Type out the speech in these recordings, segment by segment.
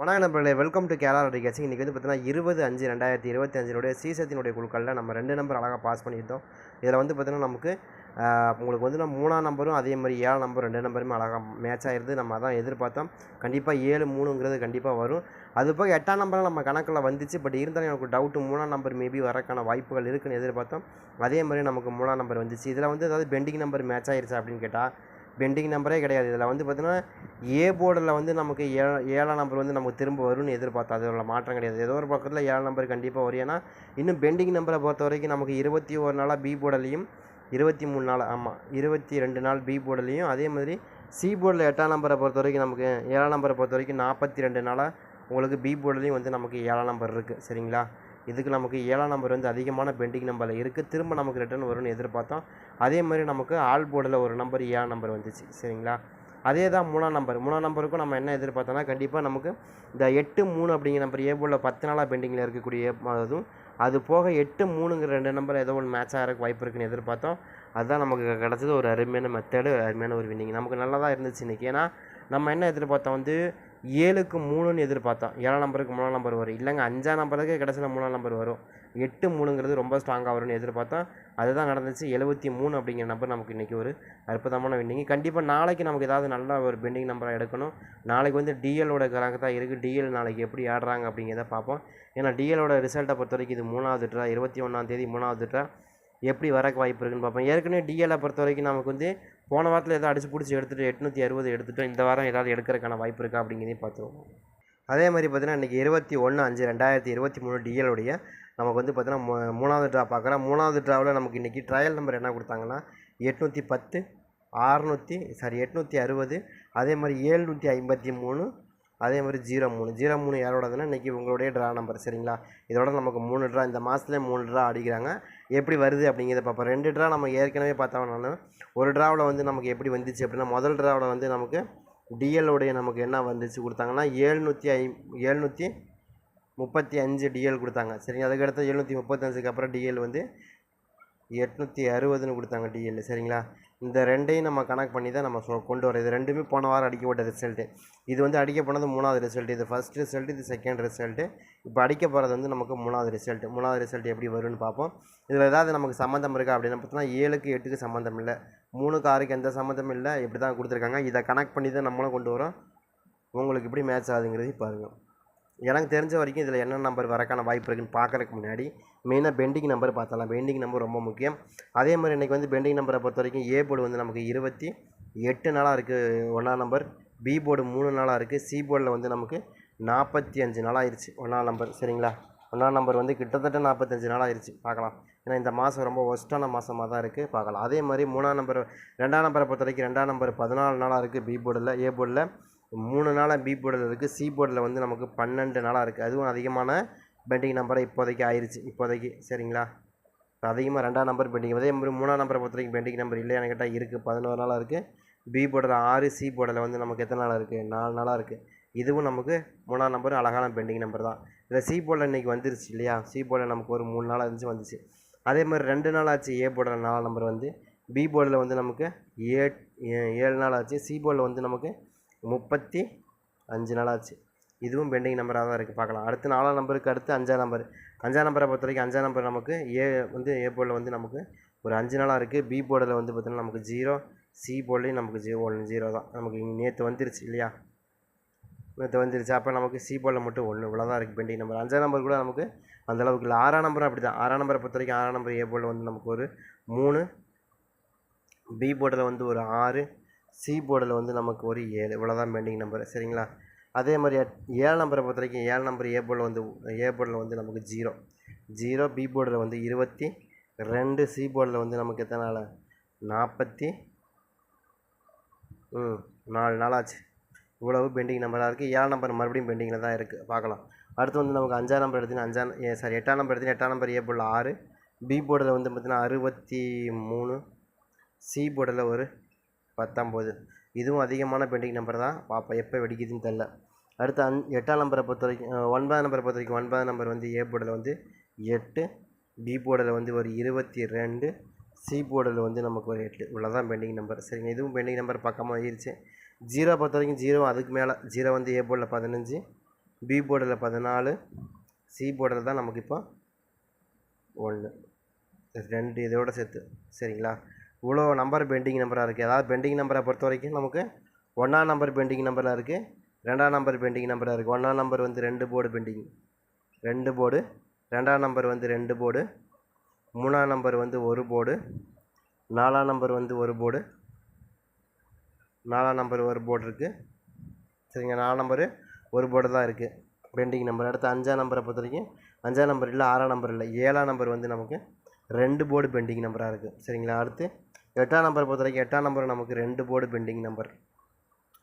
வணக்கம் நண்பர்களே welcome to Kerala KC இன்றைக்கி வந்து பார்த்தீங்கன்னா இருபது அஞ்சு ரெண்டாயிரத்தி இருபத்தி அஞ்சினுடைய சீசத்தினுடைய குழுக்களில் நம்ம ரெண்டு நம்பர் அழகாக பாஸ் பண்ணியிருந்தோம். இதில் வந்து பார்த்தீங்கன்னா நமக்கு உங்களுக்கு வந்து நம்ம மூணாம் நம்பரும் அதே மாதிரி ஏழாம் நம்பர் ரெண்டு நம்பருமே அழகாக மேட்ச் ஆகிருது நம்ம அதான் எதிர்பார்த்தோம். கண்டிப்பாக ஏழு மூணுங்கிறது கண்டிப்பாக வரும். அது போக எட்டாம் நம்பரும் நம்ம கணக்கில் வந்துச்சு. பட் இருந்தாலும் எனக்கு டவுட்டு மூணாம் நம்பர் மேபி வரக்கான வாய்ப்புகள் இருக்குன்னு எதிர்பார்த்தோம். அதே மாதிரி நமக்கு மூணாம் நம்பர் வந்துச்சு. இதில் வந்து ஏதாவது பெண்டிங் நம்பர் மேட்ச் ஆயிருச்சா அப்படின்னு கேட்டால் பெண்டிங் நம்பரே கிடையாது. இதில் வந்து பார்த்தீங்கன்னா ஏ போர்டில் வந்து நமக்கு ஏ ஏழாம் நம்பர் வந்து நமக்கு திரும்ப வரும்னு எதிர்பார்த்தோம். அதோட மாற்றம் கிடையாது. ஏதோ ஒரு பக்கத்தில் ஏழாம் நம்பர் கண்டிப்பாக வரும். ஏன்னா இன்னும் பெண்டிங் நம்பரை பொறுத்த வரைக்கும் நமக்கு இருபத்தி ஒரு நாளாக பி போர்டிலையும் இருபத்தி மூணு நாள் ஆமாம் இருபத்தி ரெண்டு நாள் பி போர்டிலையும் அதே மாதிரி சி போர்டில் எட்டாம் நம்பரை பொறுத்த வரைக்கும் நமக்கு ஏழாம் நம்பரை பொறுத்த வரைக்கும் நாற்பத்தி ரெண்டு நாளாக உங்களுக்கு பி போர்டுலேயும் வந்து நமக்கு ஏழாம் நம்பர் இருக்குது சரிங்களா? இதுக்கு நமக்கு ஏழாம் நம்பர் வந்து அதிகமான பெண்டிங் நம்பரில் இருக்குது திரும்ப நமக்கு ரிட்டர்ன் வரும்னு எதிர்பார்த்தோம். அதே மாதிரி நமக்கு ஆல் போர்டில் ஒரு நம்பர் ஏழாம் நம்பர் வந்துச்சு. சரிங்களா? அதே தான் மூணாம் நம்பர் மூணாம் நம்பருக்கும் நம்ம என்ன எதிர்பார்த்தோம்னா கண்டிப்பாக நமக்கு இந்த எட்டு மூணு அப்படிங்கிற நம்பர் ஏ போர்டில் பத்து நாளாக பெண்டிங்கில் இருக்கக்கூடிய அதுவும் அது போக எட்டு மூணுங்கிற ரெண்டு நம்பர் ஏதோ ஒன்று மேட்ச் ஆகிறக்கு வாய்ப்பு இருக்குன்னு எதிர்பார்த்தோம். அதுதான் நமக்கு கிடச்சது ஒரு அருமையான மெத்தடு அருமையான ஒரு வின்னிங் நமக்கு நல்லா தான் இருந்துச்சு இன்றைக்கி ஏன்னா நம்ம என்ன எதிர்பார்த்தோம் வந்து ஏழுக்கு மூணுன்னு எதிர்பார்த்தோம். ஏழாம் நம்பருக்கு மூணாம் நம்பர் வரும். இல்லைங்க அஞ்சாம் நம்பருக்கு கடைசியில் மூணாம் நம்பர் வரும். எட்டு மூணுங்கிறது ரொம்ப ஸ்ட்ராங்காக வரும்னு எதிர்பார்த்தோம். அதுதான் நடந்துச்சு. எழுபத்தி மூணு அப்படிங்கிற நம்பர் நமக்கு இன்றைக்கி ஒரு அற்புதமான வின்னிங் கண்டிப்பாக நாளைக்கு நமக்கு ஏதாவது நல்ல ஒரு பெண்டிங் நம்பராக எடுக்கணும். நாளைக்கு வந்து டிஎலோட கணக்கு தான் இருக்குது டிஎல் நாளைக்கு எப்படி ஆடுறாங்க அப்படிங்கிறத பார்ப்போம். ஏன்னா டிஎலோட ரிசல்ட்டை பொறுத்த வரைக்கும் இது மூணாவது ட்ரா இருபத்தி ஒன்றாம் தேதி மூணாவது ட்ரா எப்படி வரக்கு வாய்ப்பு இருக்குன்னு பார்ப்போம். ஏற்கனவே டிஎலை பொறுத்த வரைக்கும் நமக்கு வந்து போன வாரத்தில் எதாவது அடிச்சு பிடிச்சி எடுத்துகிட்டு எட்நூற்றி அறுபது எடுத்துகிட்டு இந்த வாரம் ஏதாவது எடுக்கிறதுக்கான வாய்ப்பு இருக்கா அப்படிங்கிறதையும் பார்த்துருவோம். அதே மாதிரி பார்த்தீங்கன்னா இன்றைக்கி இருபத்தி ஒன்று அஞ்சு ரெண்டாயிரத்தி இருபத்தி மூணு டிஎலுடைய நமக்கு வந்து பார்த்தீங்கன்னா மூ- மூணாவது ட்ரா பார்க்குறோம். மூணாவது ட்ராவில் நமக்கு இன்றைக்கி ட்ரையல் நம்பர் என்ன கொடுத்தாங்கன்னா எட்நூற்றி பத்து அறுநூற்றி சாரி எட்நூற்றி அறுபது அதே மாதிரி ஏழ்நூற்றி ஐம்பத்தி மூணு அதே மாதிரி ஜீரோ மூணு. ஜீரோ மூணு யாரோடதுன்னா இன்றைக்கி உங்களுடைய ட்ரா நம்பர் சரிங்களா? இதோட நமக்கு மூணு ட்ரா இந்த மாதத்துலேயே மூணு ட்ரா அடிக்கிறாங்க. எப்படி வருது அப்படிங்கிறத பார்ப்போம். ரெண்டு ட்ரா நம்ம ஏற்கனவே பார்த்தோம்னால ஒரு ட்ராவில் வந்து நமக்கு எப்படி வந்துச்சு அப்படின்னா முதல் ட்ராவில் வந்து நமக்கு டிஎல்லுடைய நமக்கு என்ன வந்துச்சு கொடுத்தாங்கன்னா ஏழ்நூற்றி ஐ ஏழ்நூற்றி முப்பத்தி அஞ்சு டிஎல் கொடுத்தாங்க. சரிங்க அதுக்கடுத்து எழுநூற்றி முப்பத்தஞ்சுக்கு அப்புறம் டிஎல் வந்து எட்நூற்றி அறுபதுன்னு கொடுத்தாங்க டிஎல் சரிங்களா? இந்த ரெண்டையும் நம்ம கணக்கு பண்ணி தான் நம்ம சொ- கொண்டு வரோம் இது ரெண்டுமே போன வாரம் அடிக்கப்பட்ட ரிசல்ட்டு இது வந்து அடிக்க போனது மூணாவது ரிசல்ட் இது ஃபஸ்ட் ரிசல்ட் இது செகண்ட் ரிசல்ட்டு இப்போ அடிக்க போகிறது வந்து நமக்கு மூணாவது ரிசல்ட் மூணாவது ரிசல்ட் எப்படி வரும்னு பார்ப்போம். இதில் ஏதாவது நமக்கு சம்மந்தம் இருக்கா அப்படின்னு பார்த்தோம்னா ஏழுக்கு எட்டுக்கு சம்மந்தம் இல்லை. மூணுக்கு ஆறுக்கு எந்த சம்மந்தமும் இல்லை. இப்படி தான் கொடுத்துருக்காங்க. இதை கனெக்ட் பண்ணி தான் நம்மளும் கொண்டு வரோம். உங்களுக்கு எப்படி மேட்ச் ஆகுதுங்கிறது பாருங்கள் எனக்கு தெரிஞ்ச வரைக்கும் இதில் என்ன நம்பர் வரக்கான வாய்ப்பு இருக்குன்னு பார்க்கறதுக்கு முன்னாடி மெயினாக பெண்டிங் நம்பர் பார்த்தலாம் பெண்டிங் நம்பர் ரொம்ப முக்கியம். அதே மாதிரி இன்றைக்கி வந்து பெண்டிங் நம்பரை பொறுத்த வரைக்கும் ஏ போர்டு வந்து நமக்கு இருபத்தி எட்டு நாளாக இருக்குது ஒன்றாம் நம்பர் பி போர்டு மூணு நாளாக இருக்குது சி போர்டில் வந்து நமக்கு நாற்பத்தி அஞ்சு நாள் ஆயிடுச்சு ஒன்றாம் நம்பர் சரிங்களா? ஒன்றாம் நம்பர் வந்து கிட்டத்தட்ட நாற்பத்தஞ்சு நாள் ஆயிடுச்சு பார்க்கலாம். ஏன்னா இந்த மாதம் ரொம்ப ஒஸ்ட்டான மாதமாக தான் இருக்குது பார்க்கலாம். அதே மாதிரி மூணாம் நம்பர் ரெண்டாம் நம்பரை பொறுத்த வரைக்கும் ரெண்டாம் நம்பர் பதினாலு நாளாக இருக்குது பி போர்டில் ஏ போர்டில் மூணு நாளாக பி போர்டில் இருக்குது சி போர்டில் வந்து நமக்கு பன்னெண்டு நாளாக இருக்குது அதுவும் அதிகமான பெண்டிங் நம்பராக இப்போதைக்கு ஆயிடுச்சு இப்போதைக்கு. சரிங்களா? இப்போ அதிகமாக ரெண்டாம் நம்பர் பெண்டிங் அதே மாதிரி மூணாம் நம்பரை பொறுத்த வரைக்கும் பெண்டிங் நம்பர் இல்லையானு கேட்டால் இருக்குது பதினோரு நாளாக இருக்குது பி போர்டில் ஆறு சி போர்டில் வந்து நமக்கு எத்தனை நாளாக இருக்குது நாலு நாளாக இருக்குது இதுவும் நமக்கு மூணாம் நம்பர் அழகான பெண்டிங் நம்பர் தான். இதில் சி போர்டில் இன்றைக்கி வந்துருச்சு இல்லையா? சி போர்டில் நமக்கு ஒரு மூணு நாளாக இருந்துச்சு வந்துச்சு. அதே மாதிரி ரெண்டு நாள் ஆச்சு ஏ போர்டில் நாலாம் நம்பர் வந்து. பி போர்டில் வந்து நமக்கு ஏ ஏ- ஏழு நாள் ஆச்சு. சி போர்டில் வந்து நமக்கு முப்பத்தி அஞ்சு நாள் ஆச்சு இதுவும் பெண்டிங் நம்பராக தான் இருக்குது பார்க்கலாம். அடுத்து நாலாம் நம்பருக்கு அடுத்து அஞ்சாம் நம்பர் அஞ்சாம் நம்பரை பொறுத்த வரைக்கும் அஞ்சாம் நம்பர் நமக்கு ஏ வந்து ஏ போர்டில் வந்து நமக்கு ஒரு அஞ்சு நாளாக இருக்குது பி போர்டில் வந்து பார்த்திங்கன்னா நமக்கு ஜீரோ சி போர்ட்லேயும் நமக்கு ஜீரோ ஒன்று ஜீரோ தான். நமக்கு இங்கே நேற்று வந்துருச்சு இல்லையா? நேற்று வந்துருச்சு. அப்போ நமக்கு சி போர்டில் மட்டும் ஒன்று இவ்வளோ தான் இருக்குது பெண்டிங் நம்பர் அஞ்சாம் நம்பர் கூட நமக்கு அந்த அளவுக்கு இல்லை. ஆறாம் நம்பரும் அப்படி தான் ஆறாம் நம்பரை பொறுத்த வரைக்கும் ஆறாம் நம்பர் ஏ போர்டில் வந்து நமக்கு ஒரு மூணு பி போர்டில் வந்து ஒரு ஆறு சி போர்டில் வந்து நமக்கு ஒரு ஏழு இவ்வளோ தான் பெண்டிங் நம்பர் சரிங்களா? அதே மாதிரி ஏழு நம்பரை பொறுத்த வரைக்கும் ஏழு நம்பர் ஏ போர்டில் வந்து ஏ போர்டில் வந்து நமக்கு ஜீரோ ஜீரோ பி போர்டில் வந்து இருபத்தி ரெண்டு சி போர்டில் வந்து நமக்கு எத்தனை நாள்? நாற்பத்தி ம் நாலு நாளாச்சு. இவ்வளவு பெண்டிங் நம்பராக இருக்குது ஏழு நம்பர் மறுபடியும் பெண்டிங்கில் தான் இருக்குது பார்க்கலாம். அடுத்து வந்து நமக்கு அஞ்சாம் நம்பர் எடுத்தீங்கன்னா அஞ்சாம் ஏ சாரி எட்டாம் நம்பர் எடுத்தீங்கன்னா எட்டாம் நம்பர் ஏ போர்டில் ஆறு. பி போர்டில் வந்து பார்த்தீங்கன்னா அறுபத்தி மூணு. சி போர்டில் ஒரு பத்தொம்போது. இதுவும் அதிகமான பெண்டிங் நம்பர் தான். பார்ப்போம் எப்போ வெடிக்குதுன்னு தெரில. அடுத்து அஞ் எட்டாம் நம்பரை பொறுத்த வரைக்கும் ஒன்பதாம் நம்பரை பொறுத்த வரைக்கும் ஒன்பதாம் நம்பர் வந்து ஏ போர்டில் வந்து எட்டு பி போர்டில் வந்து ஒரு இருபத்தி ரெண்டு சி போர்டில் வந்து நமக்கு ஒரு எட்டு. இவ்வளோ தான் பெண்டிங் நம்பர். சரிங்க இதுவும் பெண்டிங் நம்பர் பக்கமாக ஆயிடுச்சு ஜீரோ பொறுத்த வரைக்கும் ஜீரோ அதுக்கு மேலே ஜீரோ வந்து ஏ போர்டில் பதினஞ்சு பி போர்டில் பதினாலு சி போர்டில் தான் நமக்கு இப்போ ஒன்று. ரெண்டு இதோட சேர்த்து. சரிங்களா? இவ்வளோ நம்பர் பெண்டிங் நம்பராக இருக்குது அதாவது பெண்டிங் நம்பரை பொறுத்த வரைக்கும் நமக்கு ஒன்றாம் நம்பர் பெண்டிங் நம்பராக இருக்குது ரெண்டாம் நம்பர் பெண்டிங் நம்பராக இருக்குது ஒன்றாம் நம்பர் வந்து ரெண்டு போர்டு பெண்டிங் ரெண்டு போர்டு ரெண்டாம் நம்பர் வந்து ரெண்டு போர்டு மூணாம் நம்பர் வந்து ஒரு போர்டு நாலாம் நம்பர் வந்து ஒரு போர்டு நாலாம் நம்பர் ஒரு போர்டு இருக்குது சரிங்க நாலாம் நம்பரு ஒரு போர்டு தான் இருக்குது பெண்டிங் நம்பர் அடுத்து அஞ்சாம் நம்பரை பொறுத்த வரைக்கும் அஞ்சாம் நம்பர் இல்லை ஆறாம் நம்பர் இல்லை ஏழாம் நம்பர் வந்து நமக்கு ரெண்டு போர்டு பெண்டிங் நம்பராக இருக்குது சரிங்களா? அடுத்து எட்டாம் நம்பரை பொறுத்த வரைக்கும் எட்டாம் நம்பர் நமக்கு ரெண்டு போர்டு பெண்டிங் நம்பர்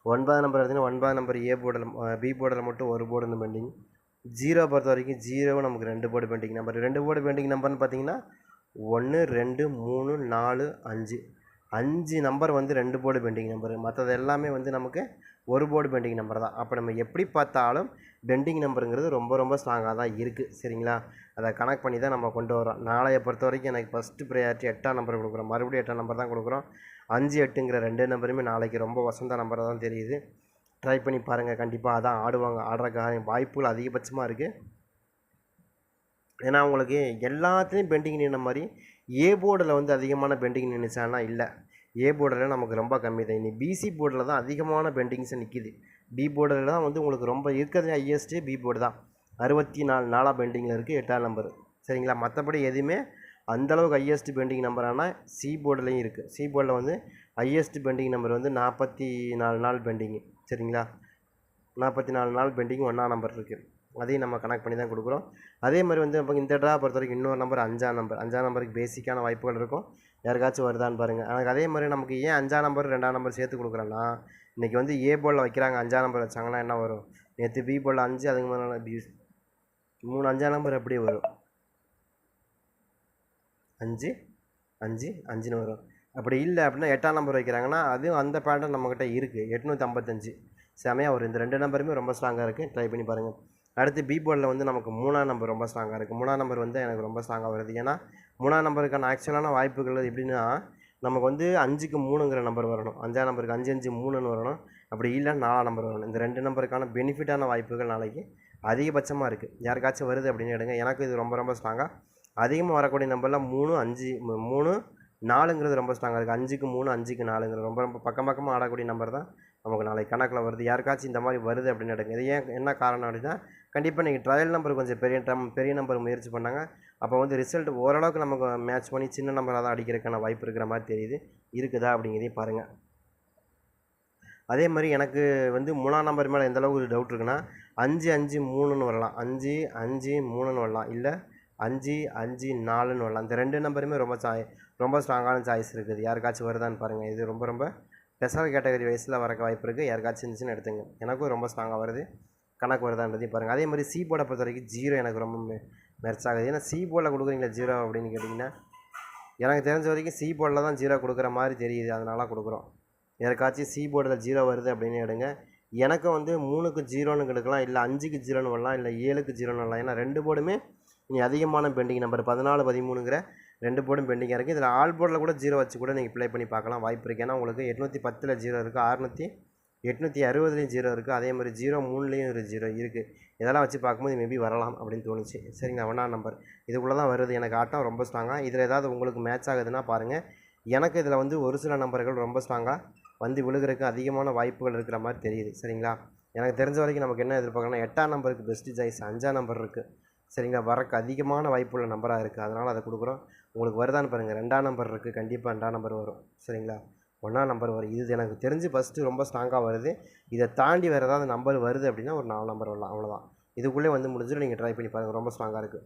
ஒன்பதாம் நம்பர் எடுத்தீங்கன்னா ஒன்பதாம் நம்பர் ஏ போர்டில் பி போர்டில் மட்டும் ஒரு போர்டு பெண்டிங் ஜீரோ பொறுத்த வரைக்கும் ஜீரோ நமக்கு ரெண்டு போர்டு பெண்டிங் நம்பர் ரெண்டு போர்டு பெண்டிங் நம்பர்னு பார்த்தீங்கன்னா ஒன்று ரெண்டு மூணு நாலு அஞ்சு. அஞ்சு நம்பர் வந்து ரெண்டு போர்டு பெண்டிங் நம்பர் மற்றது எல்லாமே வந்து நமக்கு ஒரு போர்டு பெண்டிங் நம்பர் தான். அப்போ நம்ம எப்படி பார்த்தாலும் பெண்டிங் நம்பருங்கிறது ரொம்ப ரொம்ப ஸ்ட்ராங்காக தான் இருக்குது சரிங்களா? அதை கனெக்ட் பண்ணி தான் நம்ம கொண்டு வரோம் நாளைய பொறுத்த வரைக்கும் எனக்கு ஃபஸ்ட்டு ப்ரையாரிட்டி எட்டாம் நம்பர் கொடுக்குறோம். மறுபடியும் எட்டாம் நம்பர் தான் கொடுக்குறோம். அஞ்சு எட்டுங்கிற ரெண்டு நம்பருமே நாளைக்கு ரொம்ப வசந்த நம்பராக தான் தெரியுது. ட்ரை பண்ணி பாருங்கள் கண்டிப்பாக அதான் ஆடுவாங்க. ஆடுறக்காக வாய்ப்புகள் அதிகபட்சமாக இருக்குது ஏன்னா உங்களுக்கு எல்லாத்துலேயும் பெண்டிங் நின்ன மாதிரி ஏ போர்டில் வந்து அதிகமான பெண்டிங் நின்றுச்சானா இல்லை. ஏ போர்டில் நமக்கு ரொம்ப கம்மி தான். இனி பிசி போர்டில் தான் அதிகமான பெண்டிங்ஸை நிற்கிது பி போர்டில் தான் வந்து உங்களுக்கு ரொம்ப இருக்கிறது ஹையஸ்ட்டு பி போர்டு தான். அறுபத்தி நாலு நாலாக பெண்டிங்கில் இருக்குது எட்டாம் நம்பர் சரிங்களா? மற்றபடி எதுவுமே அந்தளவுக்கு ஹையஸ்ட் பெண்டிங் நம்பரானா சி போர்டுலேயும் இருக்குது சி போர்டில் வந்து ஹையஸ்ட் பெண்டிங் நம்பர் வந்து நாற்பத்தி நாலு நாள் பெண்டிங்கு சரிங்களா? நாற்பத்தி நாலு நாள் பெண்டிங் ஒன்றாம் நம்பர் இருக்குது அதையும் நம்ம கனெக்ட் பண்ணி தான் கொடுக்குறோம். அதே மாதிரி வந்து இப்போ இந்த ட்ரா பொறுத்த வரைக்கும் இன்னொரு நம்பர் அஞ்சாம் நம்பர் அஞ்சாம் நம்பருக்கு பேசிக்கான வாய்ப்புகள் இருக்கும். யாருக்காச்சும் வருதான்னு பாருங்கள் எனக்கு அதே மாதிரி நமக்கு ஏன் அஞ்சாம் நம்பர் ரெண்டாம் நம்பர் சேர்த்து கொடுக்குறேன்னா இன்றைக்கி வந்து ஏ போலில் வைக்கிறாங்க அஞ்சாம் நம்பர் வச்சாங்கன்னா என்ன வரும்? நேற்று பி போலில் அஞ்சு அதுக்கு மேலே பி மூணு அஞ்சாம் நம்பர் எப்படி வரும்? அஞ்சு அஞ்சு அஞ்சுன்னு வரும். அப்படி இல்லை அப்படின்னா எட்டாம் நம்பர் வைக்கிறாங்கன்னா அதுவும் அந்த பேட்டர்ன் நம்மக்கிட்ட இருக்குது எட்நூற்றி ஐம்பத்தஞ்சு. செமையாக வரும். இந்த ரெண்டு நம்பருமே ரொம்ப ஸ்ட்ராங்காக இருக்குது ட்ரை பண்ணி பாருங்கள் அடுத்து பி போர்டில் வந்து நமக்கு மூணாம் நம்பர் ரொம்ப ஸ்ட்ராங்காக இருக்குது மூணாம் நம்பர் வந்து எனக்கு ரொம்ப ஸ்ட்ராங்காக வருது. ஏன்னா மூணாம் நம்பருக்கான ஆக்சுவலான வாய்ப்புகள் எப்படின்னா நமக்கு வந்து அஞ்சுக்கு மூணுங்கிற நம்பர் வரணும். அஞ்சாம் நம்பருக்கு அஞ்சு அஞ்சு மூணுன்னு வரணும். அப்படி இல்லை நாலாம் நம்பர் வரணும். இந்த ரெண்டு நம்பருக்கான பெனிஃபிட்டான வாய்ப்புகள் நாளைக்கு அதிகபட்சமாக இருக்குது யாருக்காச்சும் வருது அப்படின்னு எடுங்க எனக்கு இது ரொம்ப ரொம்ப ஸ்ட்ராங்காக அதிகமாக வரக்கூடிய நம்பரில் மூணு அஞ்சு மூணு நாலுங்கிறது ரொம்ப ஸ்ட்ராங்காக இருக்குது அஞ்சுக்கு மூணு அஞ்சுக்கு நாலுங்கிறது ரொம்ப ரொம்ப பக்கம் பக்கமாக ஆடக்கூடிய நம்பர் தான் நமக்கு நாளைக்கு கணக்கில் வருது. யாருக்காச்சும் இந்த மாதிரி வருது அப்படின்னு எடுங்க இது ஏன் என்ன காரணம் அப்படின்னா கண்டிப்பாக நீங்கள் ட்ரையல் நம்பர் கொஞ்சம் பெரிய டம் பெரிய நம்பர் முயற்சி பண்ணாங்க. அப்போ வந்து ரிசல்ட் ஓரளவுக்கு நமக்கு மேட்ச் பண்ணி சின்ன நம்பராக தான் அடிக்கிறதுக்கான வாய்ப்பு இருக்கிற மாதிரி தெரியுது. இருக்குதா அப்படிங்கிறதையும் பாருங்கள் அதே மாதிரி எனக்கு வந்து மூணாம் நம்பர் மேலே எந்த அளவுக்கு டவுட் இருக்குன்னா அஞ்சு அஞ்சு மூணுன்னு வரலாம். அஞ்சு அஞ்சு மூணுன்னு வரலாம். இல்லை அஞ்சு அஞ்சு நாலுன்னு வரலாம். இந்த ரெண்டு நம்பருமே ரொம்ப சாய் ரொம்ப ஸ்ட்ராங்கான சாய்ஸ் இருக்குது. யாருக்காச்சும் வருதான்னு பாருங்கள் இது ரொம்ப ரொம்ப ஸ்பெஷல் கேட்டகரி வயசில் வரக்க வாய்ப்பு இருக்குது யாருக்காச்சும் இருந்துச்சுன்னு எடுத்துங்க. எனக்கும் ரொம்ப ஸ்ட்ராங்காக வருது. கணக்கு வருதான்றதையும் பாருங்கள் அதே மாதிரி சி போர்டை பொறுத்த வரைக்கும் ஜீரோ எனக்கு ரொம்ப மெர்ச் ஆகுது ஏன்னா சி போர்டில் கொடுக்குறீங்களா ஜீரோ அப்படின்னு கேட்டிங்கன்னா எனக்கு தெரிஞ்ச வரைக்கும் சி போர்டில் தான் ஜீரோ கொடுக்குற மாதிரி தெரியுது. அதனால கொடுக்குறோம். யாருக்காச்சும் சி போர்டில் ஜீரோ வருது அப்படின்னு எடுங்க. எனக்கு வந்து மூணுக்கு ஜீரோன்னு எடுக்கலாம் இல்லை அஞ்சுக்கு ஜீரோன்னு வரலாம். இல்லை ஏழுக்கு ஜீரோன்னு வரலாம். ஏன்னா ரெண்டு போர்டுமே இனி அதிகமான பெண்டிங் நம்பர் பதினாலு பதிமூணுங்கிற ரெண்டு போர்டும் பெண்டிங்காக இருக்குது இதில் ஆல் போர்டில் கூட ஜீரோ வச்சு கூட நீங்கள் ப்ளே பண்ணி பார்க்கலாம். வாய்ப்பு இருக்குது ஏன்னா உங்களுக்கு எட்நூற்றி பத்தில் ஜீரோ இருக்குது அறுநூற்றி எட்நூற்றி அறுபதுலேயும் ஜீரோ இருக்குது அதே மாதிரி ஜீரோ மூணுலேயும் ஒரு ஜீரோ இருக்குது இதெல்லாம் வச்சு பார்க்கும்போது மேபி வரலாம் அப்படின்னு தோணுச்சு. சரிங்களா ஒன்றாம் நம்பர் இதுக்குள்ளே தான் வருது. எனக்கு ஆட்டம் ரொம்ப ஸ்ட்ராங்காக இதில் ஏதாவது உங்களுக்கு மேட்ச் ஆகுதுன்னா பாருங்கள் எனக்கு இதில் வந்து ஒரு சில நம்பர்கள் ரொம்ப ஸ்ட்ராங்காக வந்து விழுகிறதுக்கு அதிகமான வாய்ப்புகள் இருக்கிற மாதிரி தெரியுது. சரிங்களா? எனக்கு தெரிஞ்ச வரைக்கும் நமக்கு என்ன எதிர்பார்க்கணும்னா எட்டாம் நம்பருக்கு பெஸ்ட்டு சாய்ஸ் அஞ்சாம் நம்பர் இருக்குது சரிங்களா? வரக்கு அதிகமான வாய்ப்புள்ள நம்பராக இருக்குது அதனால் அதை கொடுக்குறோம். உங்களுக்கு வருதான்னு பாருங்கள் ரெண்டாம் நம்பர் இருக்குது கண்டிப்பாக ரெண்டாம் நம்பர் வரும். சரிங்களா? ஒன்றா நம்பர் வரும். இது எனக்கு தெரிஞ்சு ஃபஸ்ட்டு ரொம்ப ஸ்ட்ராங்காக வருது. இதை தாண்டி வேறு ஏதாவது நம்பர் வருது அப்படின்னா ஒரு நாலு நம்பர் வரலாம். அவ்வளோதான் இதுக்குள்ளே வந்து முடிஞ்சிடும் நீங்கள் ட்ரை பண்ணி பாருங்கள் ரொம்ப ஸ்ட்ராங்காக இருக்குது